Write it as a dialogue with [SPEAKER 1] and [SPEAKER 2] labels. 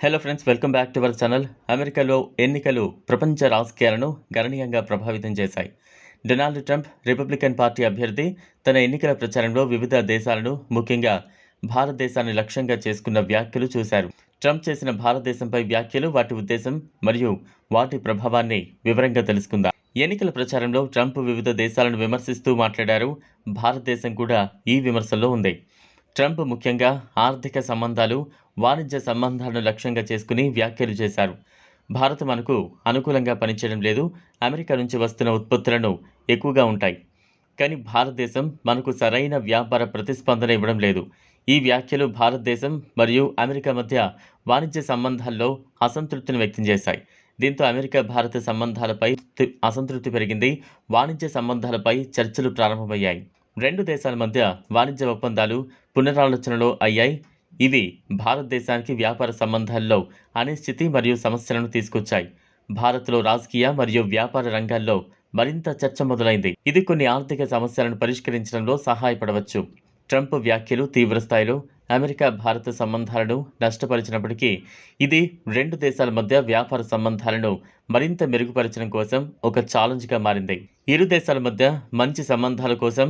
[SPEAKER 1] Hello friends welcome back to our channel అమెరికాలో ఎన్నికలు ప్రపంచ రాజకీయాలను గణనీయంగా ప్రభావితం చేశాయి. డొనాల్డ్ ట్రంప్ రిపబ్లికన్ పార్టీ అభ్యర్థి తన ఎన్నికల ప్రచారంలో వివిధ దేశాలను ముఖ్యంగా భారతదేశాన్ని లక్ష్యంగా చేసుకున్న వ్యాఖ్యలు చూశారు. ట్రంప్ చేసిన భారతదేశంపై వ్యాఖ్యలు వాటి ఉద్దేశం మరియు వాటి ప్రభావాన్ని వివరంగా తెలుసుకుందాం. ఎన్నికల ప్రచారంలో ట్రంప్ వివిధ దేశాలను విమర్శిస్తూ మాట్లాడారు. భారతదేశం కూడా ఈ విమర్శల్లో ఉంది. ట్రంప్ ముఖ్యంగా ఆర్థిక సంబంధాలు వాణిజ్య సంబంధాలను లక్ష్యంగా చేసుకుని వ్యాఖ్యలు చేశారు. భారత్ మనకు అనుకూలంగా పనిచేయడం లేదు. అమెరికా నుంచి వస్తున్న ఉత్పత్తులను ఎక్కువగా ఉంటాయి. కానీ భారతదేశం మనకు సరైన వ్యాపార ప్రతిస్పందన ఇవ్వడం లేదు. ఈ వ్యాఖ్యలు భారతదేశం మరియు అమెరికా మధ్య వాణిజ్య సంబంధాల్లో అసంతృప్తిని వ్యక్తం చేశాయి. దీంతో అమెరికా భారత సంబంధాలపై అసంతృప్తి పెరిగింది. వాణిజ్య సంబంధాలపై చర్చలు ప్రారంభమయ్యాయి. రెండు దేశాల మధ్య వాణిజ్య ఒప్పందాలు పునరాలోచనలో అయ్యాయి. ఇవి భారతదేశానికి వ్యాపార సంబంధాల్లో అనిశ్చితి మరియు సమస్యలను తీసుకొచ్చాయి. భారత్లో రాజకీయ మరియు వ్యాపార రంగాల్లో మరింత చర్చ మొదలైంది. ఇది కొన్ని ఆర్థిక సమస్యలను పరిష్కరించడంలో సహాయపడవచ్చు. ట్రంప్ వ్యాఖ్యలు తీవ్రస్థాయిలో అమెరికా భారత సంబంధాలను నష్టపరిచినప్పటికీ ఇది రెండు దేశాల మధ్య వ్యాపార సంబంధాలను మరింత మెరుగుపరచడం కోసం ఒక ఛాలెంజ్గా మారింది. ఇరు దేశాల మధ్య మంచి సంబంధాల కోసం